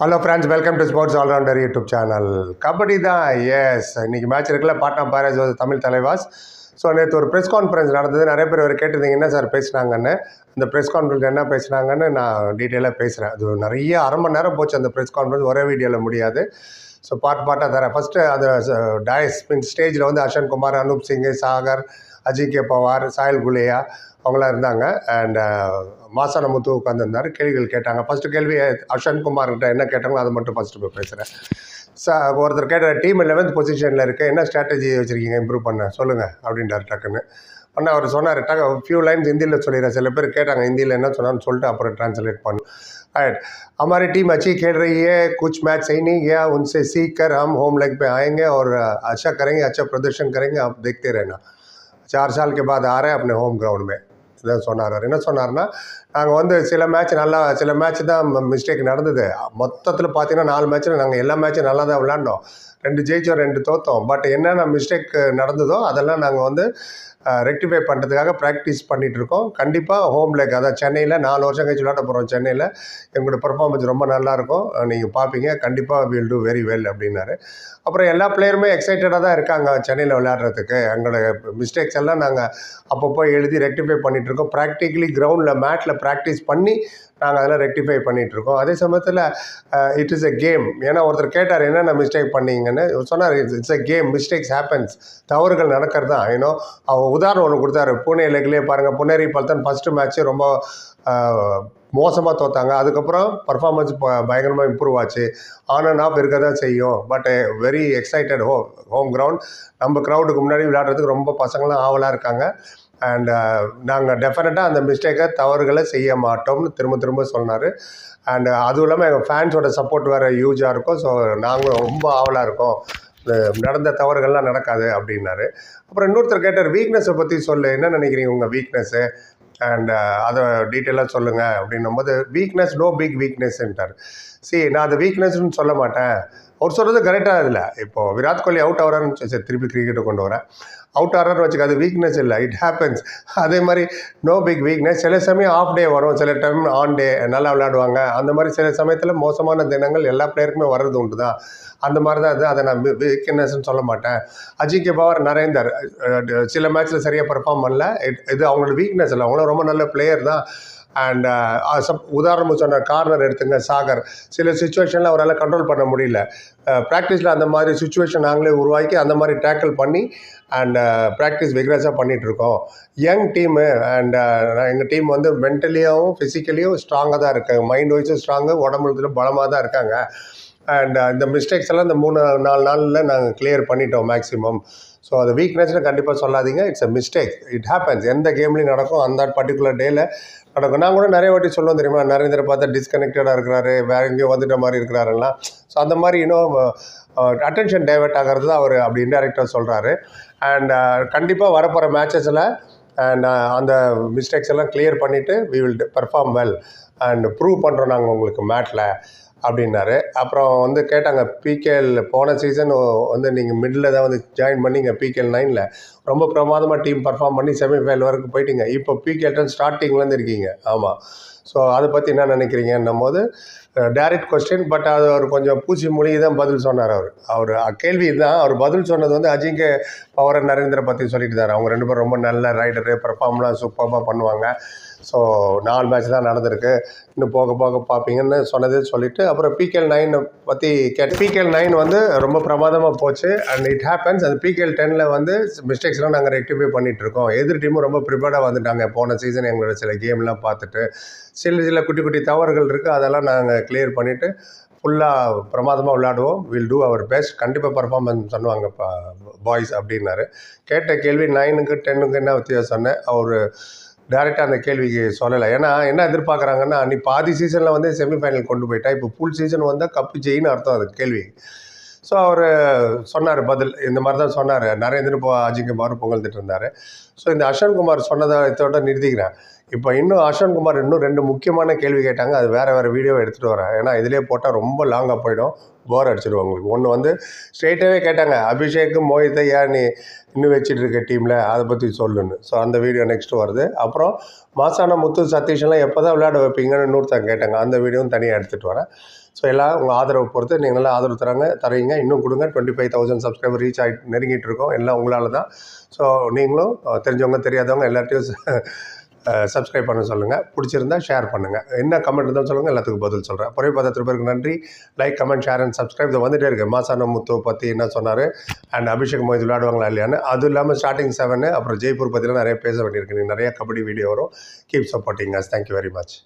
Hello friends welcome to sports allrounder YouTube channel kabaddi தான் yes இன்னைக்கு match இருக்குல்ல பாட்னா பாரேஜ் தமிழ் தலைவாஸ். ஸோ நேற்று ஒரு ப்ரெஸ் கான்ஃபரன்ஸ் நடந்தது. நிறைய பேர் ஒரு கேட்டிருந்தீங்க என்ன சார் பேசுனாங்கன்னு. அந்த ப்ரெஸ் கான்ஃபரன்ஸ் என்ன பேசுனாங்கன்னு நான் டீட்டெயிலாக பேசுகிறேன் அது நிறைய அரை மணி நேரம் போச்சு அந்த ப்ரெஸ் கான்ஃபரன்ஸ் ஒரே வீடியோவில் முடியாது. ஸோ பாட் பாட்டாக தரேன். ஃபஸ்ட்டு அந்த டயஸ் மீன் ஸ்டேஜில் வந்து அஷன் குமார் அனூப் சிங் சாகர் அஜிகே பவார் சாயல் குலேயா அவங்களாம் இருந்தாங்க அண்ட் மாசான முத்து உட்காந்துருந்தார் கேள்விகள் கேட்டாங்க ஃபஸ்ட்டு கேள்வி அஷன் குமார்கிட்ட என்ன கேட்டாங்களோ அதை மட்டும் ஃபஸ்ட்டு போய் பேசுகிறேன் சார் ஒருத்தர் கேட்ட டீம் லெவன்த் பொசிஷனில் இருக்க என்ன ஸ்ட்ராட்டஜி வச்சுருக்கீங்க இம்ப்ரூவ் பண்ண சொல்லுங்கள் அப்படின்றார் டக்குன்னு ஆனால் அவர் சொன்னார் டக்கு ஃபியூ லைன்ஸ் ஹிந்தியில் சொல்லிடுறேன் சில பேர் கேட்டாங்க ஹிந்தியில் என்ன சொன்னான்னு சொல்லிட்டு அப்புறம் ட்ரான்ஸ்லேட் பண்ணு राइट हमारी टीम अच्छी खेल रही है कुछ मैच सही नहीं गया उनसे सीख कर हम होम लेग पे आएंगे और अच्छा करेंगे अच्छा प्रदर्शन करेंगे आप देखते रहना चार साल के बाद आ रहे हैं अपने होम ग्राउंड में இதான் சொன்னார் அவர். என்ன சொன்னார்னா நாங்கள் வந்து சில மேட்ச் நல்லா சில மேட்ச் தான் மிஸ்டேக் நடந்தது. மொத்தத்தில் பார்த்தீங்கன்னா நாலு மேட்ச்சில் நாங்கள் எல்லா மேட்சும் நல்லா தான் விளாண்டோம். ரெண்டு ஜெயிச்சோம் ரெண்டு தோத்தோம். பட் என்னென்ன மிஸ்டேக் நடந்ததோ அதெல்லாம் நாங்கள் வந்து ரெக்டிஃபை பண்ணுறதுக்காக ப்ராக்டிஸ் பண்ணிகிட்டு இருக்கோம் கண்டிப்பாக ஹோம் லேக் அதான் சென்னையில் நாலு வருஷம் கழிச்சு விளாட போகிறோம் சென்னையில். எங்களோட பர்ஃபார்மன்ஸ் ரொம்ப நல்லாயிருக்கும் நீங்கள் பார்ப்பீங்க கண்டிப்பாக வில் டூ வெரி வெல் அப்படின்னாரு. அப்புறம் எல்லா பிளேயருமே எக்ஸைட்டடாக தான் இருக்காங்க சென்னையில் விளையாடுறதுக்கு. எங்களோட மிஸ்டேக்ஸ் எல்லாம் நாங்கள் அப்பப்போ எழுதி ரெக்டிஃபை பண்ணிகிட்ருக்கோம் ப்ராக்டிக்கலி கிரவுண்டில் மேட்டில் ப்ராக்டிஸ் பண்ணி நாங்கள் அதெல்லாம் ரெக்டிஃபை பண்ணிகிட்ருக்கோம் அதே சமயத்தில் இட் இஸ் எ கேம் ஏன்னா ஒருத்தர் கேட்டார் என்னென்ன மிஸ்டேக் பண்ணீங்கன்னு? சொன்னார் it's a game mistakes happens தவறுகள் நடக்கிறது தான் ஏன்னோ அவங்க உதாரணம் ஒன்று கொடுத்தாரு. பூனே லெக்லேயே பாருங்கள் புனேரி பல்தன் ஃபஸ்ட்டு மேட்ச்சு ரொம்ப மோசமாக தோத்தாங்க. அதுக்கப்புறம் பர்ஃபார்மன்ஸ் பயங்கரமாக இம்ப்ரூவ் ஆச்சு. ஆன் அண்ட் ஆஃப் இருக்க தான் செய்யும். பட் வெரி எக்ஸைட்டட் ஹோ ஹோம் கிரவுண்ட் நம்ம க்ரௌடுக்கு முன்னாடி விளையாடுறதுக்கு ரொம்ப பசங்களாம் ஆவலாக இருக்காங்க. அண்ட் நாங்கள் டெஃபினட்டாக அந்த மிஸ்டேக்கை தவறுகளை செய்ய மாட்டோம்னு திரும்ப திரும்ப சொன்னார். அண்ட் eh, அதுவும் இல்லாமல் எங்கள் ஃபேன்ஸோட சப்போர்ட் வேறு யூஜாக இருக்கும். ஸோ நாங்கள் ரொம்ப ஆவலாக இருக்கோம். நடந்த தவறுகள்லாம் நடக்காது அப்படின்னாரு. அப்புறம் இன்னொருத்தர் கேட்டார் வீக்னஸை பற்றி சொல்லு. என்ன நினைக்கிறீங்க உங்கள் வீக்னஸ்ஸு அண்ட் uh, அதை டீட்டெயிலாக சொல்லுங்கள் அப்படின்னும் போது வீக்னஸ் நோ பிக் வீக்னஸ்ன்ட்டார் சி நான் அதை வீக்னஸ்னு சொல்ல மாட்டேன். அவர் சொல்கிறது கரெக்டாக இல்லை. இப்போது விராட் கோலி அவுட் ஆகிறான்னு சரி திருப்பி கிரிக்கெட்டை கொண்டு வரேன் அவுட் ஆர்டர் வச்சுக்க அது வீக்னஸ் இல்லை. இட் ஹேப்பன்ஸ் அதே மாதிரி நோ பிக் வீக்னஸ் சில சமயம் ஆஃப் டே வரும் சில டைம் ஆன் டே நல்லா விளையாடுவாங்க. அந்த மாதிரி சில சமயத்தில் மோசமான தினங்கள் எல்லா பிளேயருக்குமே வர்றது உண்டு தான் அந்த மாதிரி தான் அது அதை நான் வீக்னஸ்ன்னு சொல்ல மாட்டேன். அஜிங்கே பவர் நரேந்தர் சில மேட்ச்சில் சரியாக பர்ஃபார்ம் பண்ணல. இது அவங்களோட வீக்னஸ் இல்லை. அவங்களும் ரொம்ப நல்ல பிளேயர் தான். அண்ட் uh, சப் உதாரணமாக சொன்ன கார்னர் எடுத்துங்க சாகர். சில சுச்சுவேஷனில் அவரால் கண்ட்ரோல் பண்ண முடியல. ப்ராக்டிஸில் அந்த மாதிரி சுச்சுவேஷன் நாங்களே உருவாக்கி அந்த மாதிரி டேக்கிள் பண்ணி அண்ட் ப்ராக்டிஸ் விக்ரஸாக பண்ணிகிட்ருக்கோம் யங் டீமு அண்ட் எங்கள் டீம் வந்து மென்டலியாகவும் ஃபிசிக்கலியும் ஸ்ட்ராங்காக தான் இருக்காங்க மைண்ட் வைஸும் ஸ்ட்ராங்கு உடம்புல பலமாக தான் இருக்காங்க. அண்ட் uh, இந்த மிஸ்டேக்ஸ் எல்லாம் இந்த மூணு நாலு நாளில் நாங்கள் கிளியர் பண்ணிட்டோம் மேக்ஸிமம் ஸோ அது வீக்னஸ்னு கண்டிப்பாக சொல்லாதீங்க. It's a mistake it happens எந்த கேம்லேயும் நடக்கும். அந்த பர்டிகுலர் டேயில் நடக்கும். நான் கூட நிறைய வாட்டி சொல்லுவோம் தெரியுமா? நரேந்திர பார்த்தா டிஸ்கனெக்டடாக இருக்கிறாரு. வேற எங்கேயோ வந்துட்ட மாதிரி இருக்கிறாருலாம் ஸோ அந்த மாதிரி இன்னும் அட்டென்ஷன் டைவெர்ட் ஆகிறது தான் அவர் அப்படி இன்டெரக்டாக சொல்கிறாரு அண்ட் uh, கண்டிப்பாக வரப்போகிற மேட்சஸில் அண்ட் uh, அந்த மிஸ்டேக்ஸ் எல்லாம் கிளியர் பண்ணிவிட்டு we will perform well and prove பண்ணுறோம் நாங்கள் உங்களுக்கு மேட்டில் அப்படின்னாரு. அப்புறம் வந்து கேட்டாங்க பிகேஎல் போன சீசன் வந்து நீங்கள் மிடில் தான் வந்து ஜாயின் பண்ணிங்க பிகேஎல் நைனில் ரொம்ப பிரமாதமாக டீம் பர்ஃபார்ம் பண்ணி செமிஃபைனல் வரைக்கும் போயிட்டீங்க. இப்போ பிகேஎல் ஸ்டார்டிங்லேருந்து இருக்கீங்க. ஆமாம் ஸோ அதை பற்றி என்ன நினைக்கிறீங்கன்னும் போது டைரக்ட் கொஸ்டின் பட் அது அவர் கொஞ்சம் பூச்சி மூலிகை தான் பதில் சொன்னார் அவர். அவர் கேள்வி தான் அவர் பதில் சொன்னது வந்து அஜிங்க பவர் நரேந்திர பற்றி சொல்லிட்டு தார் அவங்க ரெண்டு பேரும் ரொம்ப நல்ல ரைடரு பர்ஃபார்ம்லாம் சூப்பராக பண்ணுவாங்க. ஸோ நாலு மேட்ச் தான் நடந்திருக்கு. இன்னும் போக போக பார்ப்பீங்கன்னு சொன்னதே சொல்லிவிட்டு அப்புறம் பிகேஎல் நைன் பற்றி கேட் பிகேஎல் நைன் வந்து ரொம்ப பிரமாதமாக போச்சு. அண்ட் இட் ஹேப்பன்ஸ் அந்த பிகேஎல் டெனில் வந்து மிஸ்டேக்ஸ்லாம் நாங்கள் ரெக்டிஃபை பண்ணிகிட்ருக்கோம் எதிர் டீமும் ரொம்ப ப்ரிப்பேர்டாக வந்துட்டாங்க. போன சீசன் எங்களோட சில கேம்லாம் பார்த்துட்டு. சில சில குட்டி குட்டி தவறுகள் இருக்குது அதெல்லாம் நாங்கள் கிளியர் பண்ணிவிட்டு ஃபுல்லாக பிரமாதமாக விளையாடுவோம். வில் டூ அவர் பெஸ்ட் கண்டிப்பாக பர்ஃபார்மன்ஸ் பண்ணுவாங்க பாய்ஸ் அப்படின்னாரு. கேட்ட கேள்வி நைனுக்கு டென்னுக்கு என்ன வித்தியாசம் சொன்னேன். அவர் டேரெக்டாக அந்த கேள்விக்கு சொல்லலை. ஏன்னா என்ன எதிர்பார்க்குறாங்கன்னா நீ பாதி சீசனில் வந்து செமிஃபைனல் கொண்டு போயிட்டா இப்போ ஃபுல் சீசன் வந்தால் கப்பு ஜெயின்னு அர்த்தம் அது கேள்வி. ஸோ அவர் சொன்னார் பதில். இந்த மாதிரி தான் சொன்னார். நரேந்திர போ அஜிங்குமார் புகழ்ந்துட்டு இருந்தார். ஸோ இந்த அஷன் குமார் சொன்னதை இதோட நிறுத்திக்கிறேன். இப்போ இன்னும் அஸ்வன் குமார் இன்னும் ரெண்டு முக்கியமான கேள்வி கேட்டாங்க. அது வேறு வேறு வீடியோவை எடுத்துகிட்டு வரேன். ஏன்னா இதிலே போட்டால் ரொம்ப லாங்காக போயிடும். போர் அடிச்சிடும் உங்களுக்கு. ஒன்று வந்து ஸ்ட்ரெயிட்டாகவே கேட்டாங்க. அபிஷேக்கு மோஹித்தை ஏன் நீ இன்னும் வச்சுட்டு இருக்க டீமில் அதை பற்றி சொல்லுன்னு. ஸோ அந்த வீடியோ நெக்ஸ்ட்டு வருது. அப்புறம் மாசான முத்து சதீஷ்லாம் எப்போ தான் விளையாட வைப்பீங்கன்னு இன்னொருத்தங்க கேட்டாங்க. அந்த வீடியோவும் தனியாக எடுத்துகிட்டு வரேன். ஸோ எல்லாம் உங்கள் ஆதரவு பொறுத்து நீங்கள் நல்லா ஆதரவு தராங்க தரீங்க. இன்னும் கொடுங்க. Twenty five thousand subscriber reach ஆகி நெருங்கிட்டு இருக்கோம். எல்லாம் உங்களால் தான். ஸோ நீங்களும் தெரிஞ்சவங்க தெரியாதவங்க எல்லாத்தையும் சப்ஸ்கிரைப் பண்ண சொல்லுங்கள் பிடிச்சிருந்தா ஷேர் பண்ணுங்கள் என்ன கமெண்ட் இருந்தாலும் சொல்லுங்கள் எல்லாத்துக்கும் பதில் சொல்கிறேன் பொறை பதத்து பேருக்கு நன்றி. Like comment share and subscribe இதை வந்துட்டே இருக்கு. மாசான முத்து பற்றி என்ன சொன்னார்? அண்ட் அபிஷேக் மோஹித் விளையாடுவாங்களா இல்லையான்னு. அது இல்லாமல் ஸ்டார்டிங் செவனு அப்புறம் ஜெய்ப்பூர் பற்றிலாம் நிறைய பேச வேண்டியிருக்கு. நீங்கள் நிறைய கபடி வீடியோ வரும். Keep supporting us thank you very much